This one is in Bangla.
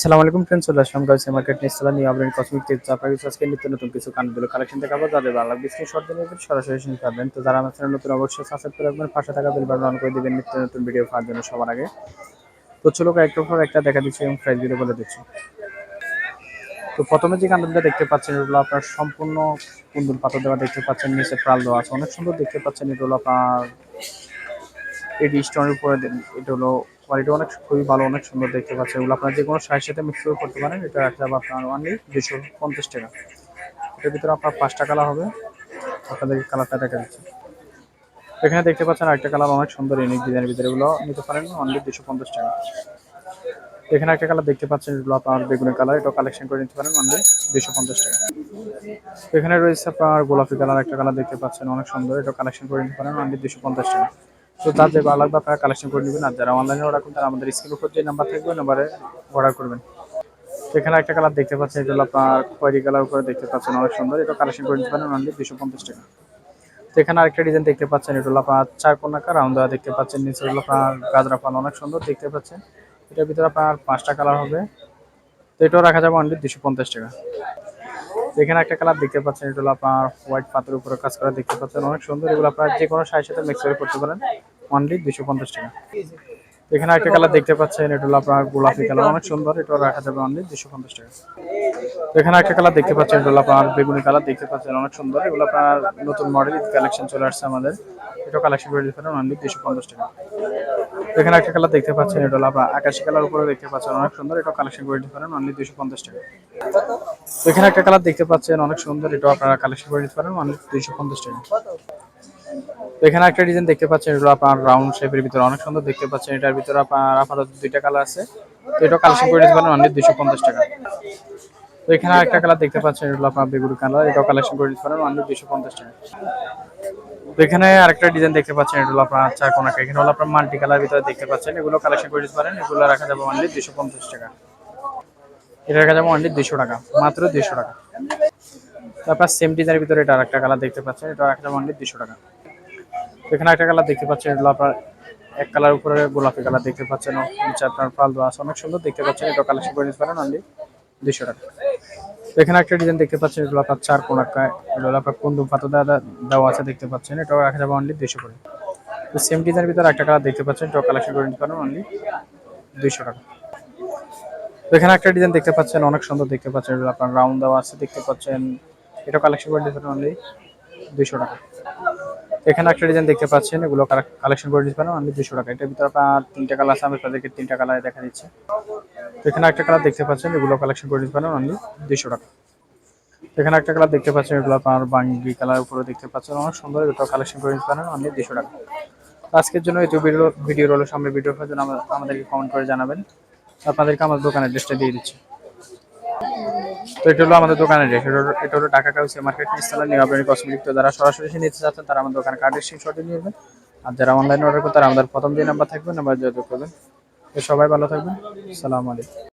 সালাম আলাইকুম ফ্রেন্ডস চলে আসলাম গাইস মার্কেট নিস্তলা নিয়ে। আপনার কসমিক টিপস আপনার আজকে নিত্য নতুন কিছু কানগুলো কালেকশন দেখাবো। যাদের ভালো লাগবে স্ক্রিন শট দিয়ে সরাসরি শুনতে পারবেন তো যারা আমার চ্যানেল নতুন, অবশ্যই সাবস্ক্রাইব করে রাখবেন। পাশে থাকা বেল বাটন অন করে দিবেন নিত্য নতুন ভিডিও পাওয়ার জন্য সবার আগে। তো চলো একটার পর একটা দেখা দিচ্ছি এবং প্রাইস ভিডিও বলে দিচ্ছি। তো প্রথমে যে কান্ডুলটা দেখতে পাচ্ছেন, এগুলো আপনার সম্পূর্ণ কুন্দুল পাতা দেওয়া দেখতে পাচ্ছেন, নিচে প্রাল দেওয়া আছে। অনেক সুন্দর দেখতে পাচ্ছেন এটা হলো আপনার এডি স্টোনের উপরে এটা হলো কোয়ালিটি অনেক খুবই ভালো, অনেক সুন্দর দেখতে পাচ্ছেন। এগুলো আপনার যে কোনো সাইজের সাথে মিক্স করে করতে পারেন। এটা রাখতে হবে আপনার অনলি দুশো পঞ্চাশ টাকা। এটার ভিতরে আপনার পাঁচটা কালার হবে। আপনাদেরকে কালারটা দেখা দিচ্ছি এখানে দেখতে পাচ্ছেন আরেকটা কালার অনেক সুন্দর ইউনিক ডিজাইনের ভিতরে এগুলো নিতে পারেন। অনলি দুশো পঞ্চাশ টাকা। এখানে একটা কালার দেখতে পাচ্ছেন, এগুলো আপনার বেগুনি কালার এটা কালেকশন করে নিতে পারেন অনলি দুশো পঞ্চাশ টাকা। এখানে রয়েছে আপনার গোলাপি কালার একটা কালার দেখতে পাচ্ছেন, অনেক সুন্দর এটা কালেকশন করে নিতে পারেন অনলি দুশো পঞ্চাশ টাকা। তো তার যে আপনারা কালেকশন করে নেবেন, আর যারা অনলাইনে অর্ডার করবেন, তারা আমাদের স্ক্রিন উপর যে নাম্বার থাকবে নাম্বারে অর্ডার করবেন। এখানে একটা কালার দেখতে পাচ্ছেন, এগুলো আপনার খয়েরি কালার উপরে দেখতে পাচ্ছেন, অনেক সুন্দর। এটা কালেকশন করে নিতে পারেন অনলি দুশো পঞ্চাশ টাকা। তো এখানে আরেকটা ডিজাইন দেখতে পাচ্ছেন, এটা হলো আপনার চার কোনাকা রাউন্ড দেওয়া দেখতে পাচ্ছেন, নিচে হলো আপনার গাজরা পাল অনেক সুন্দর দেখতে পাচ্ছেন। এটার ভিতরে আপনার পাঁচটা কালার হবে। তো এটাও রাখা যাবে অনলি দুশো পঞ্চাশ টাকা। এখানে একটা কালার দেখতে পাচ্ছেন, এটা হলো আপনার হোয়াইট পাথরের উপরে কাজ করা দেখতে পাচ্ছেন। অনেক সুন্দর, এগুলো আপনার যে কোনো সাইজের সাথে মিক্সার করতে পারেন। অনলি দুশো পঞ্চাশ টাকা। এখানে একটা কালার দেখতে পাচ্ছেন, এটা হলো আপনার গোলাপি কালার অনেক সুন্দর, এটা রাখা যাবে অনলি দুশো পঞ্চাশ টাকা। এখানে একটা কালার দেখতে পাচ্ছেন, এটা হলো আপনার বেগুনি কালার দেখতে পাচ্ছেন, অনেক সুন্দর। এগুলো আপনার নতুন মডেল কালেকশন চলে আসছে আমাদের। এটা কালেকশন করে দিতে পারেন অনলি দুশো পঞ্চাশ টাকা। এখানে একটা কালার দেখতে পাচ্ছেন, এটা হলো আপনার আকাশি কালার, উপরে দেখতে পাচ্ছেন অনেক সুন্দর, এটা কালেকশন করে দিতে পারেন, অনলি দুশো পঞ্চাশ টাকা। এখানে একটা কালার দেখতে পাচ্ছেন, অনেক সুন্দর, এটা আপনারা কালেকশন করে দিতে পারেন, অনলি দুইশো পঞ্চাশ টাকা। এখানে একটা ডিজাইন দেখতে পাচ্ছেন, এটা আপনার রাউন্ড শেপের ভিতরে অনেক সুন্দর দেখতে পাচ্ছেন, এটার ভিতরে আপনার আপাতত দুইটা কালার আছে। তো এটাও কালেকশন করে দিতে পারেন, অনলি দুইশো পঞ্চাশ টাকা। তো এখানে একটা কালার দেখতে পাচ্ছেন, এটা আপনার বেগুনি কালার এটাও কালেকশন করে দিতে পারেন, অনলি দুইশো পঞ্চাশ টাকা। এখানে আরেকটা ডিজাইন দেখতে পাচ্ছেন এগুলো আপনার চার কোনাকা। এখানে হলো আপনার মাল্টি কালার ভিতরে দেখতে পাচ্ছেন, এগুলো কালেকশন করে দিতে পারেন, এগুলো রাখা যাবে অনলি দুইশো পঞ্চাশ টাকা। এটা রাখা যাবে অনলি দুইশো টাকা, মাত্র দুইশো টাকা। তারপর সেম ডিজাইনের ভিতরে এটা আরেকটা কালার দেখতে পাচ্ছেন, এটা রাখা যাবে অনলি দুইশো টাকা। এখানে একটা কালার দেখতে পাচ্ছেন, এটা হলো আপনার এক কালার উপরে গোলাপি কালার দেখতে পাচ্ছেন নিচে আপনার ফাল দেওয়া আছে, অনেক সুন্দর দেখতে পাচ্ছেন, এটা কালেকশন করে নিতে পারেন অনলি দুইশো টাকা। এখানে একটা ডিজাইন দেখতে পাচ্ছেন এটা হলো আপনার চার কোন এটা হলো আপনার কুন্দুম পাতা দেওয়া দেওয়া আছে দেখতে পাচ্ছেন। এটাও রাখা যাবে অনলি দুইশো করে। তো সেম ডিজাইনের ভিতরে একটা কালার দেখতে পাচ্ছেন, এটাও কালেকশন করে নিতে পারেন অনলি দুইশো টাকা। তো এখানে একটা ডিজাইন দেখতে পাচ্ছেন, অনেক সুন্দর দেখতে পাচ্ছেন এটা আপনার রাউন্ড দেওয়া আছে দেখতে পাচ্ছেন। এটা কালেকশন করে নিতে পারেন অনলি দুইশো টাকা। এখানে একটা ডিজাইন দেখতে পাচ্ছেন, এগুলো কালেকশন করে দিতে পারেন অনলি দুশো টাকা। এটার ভিতরে আপনার তিনটা কালার আছে, আমি তাদেরকে তিনটা কালার দেখা দিচ্ছি। এখানে একটা কালার দেখতে পাচ্ছেন, এগুলো কালেকশন করে দিতে পারেন অনলি দুশো টাকা। এখানে একটা কালার দেখতে পাচ্ছেন, এগুলো আপনার বাঙ্গি কালার উপরে দেখতে পাচ্ছেন, অনেক সুন্দর এটাও কালেকশন করে দিতে পারেন অনলি দুশো টাকা। আজকের জন্য এই ভিডিও ভিডিও রোল সামনে ভিডিও জন্য আমাদেরকে কমেন্ট করে জানাবেন। আপনাদেরকে আমার দোকানের ড্রেসটা দিয়ে দিচ্ছি। এটা হলো আমাদের দোকানের রেট এটা হলো- টাকা কাউসি মার্কেট নিস্তালা নিউ কসমেটিক তো যারা সরাসরি এসে নিতে চাচ্ছেন, তারা আমাদের দোকানের কার্ডের শর্ট নিয়ে নেবেন। আর যারা অনলাইনে অর্ডার করতে তারা আমাদের প্রথম যে নাম্বার থাকবে নাম্বার যোগাযোগ করবেন। তো সবাই ভালো থাকবেন। সালাম আলাইকুম।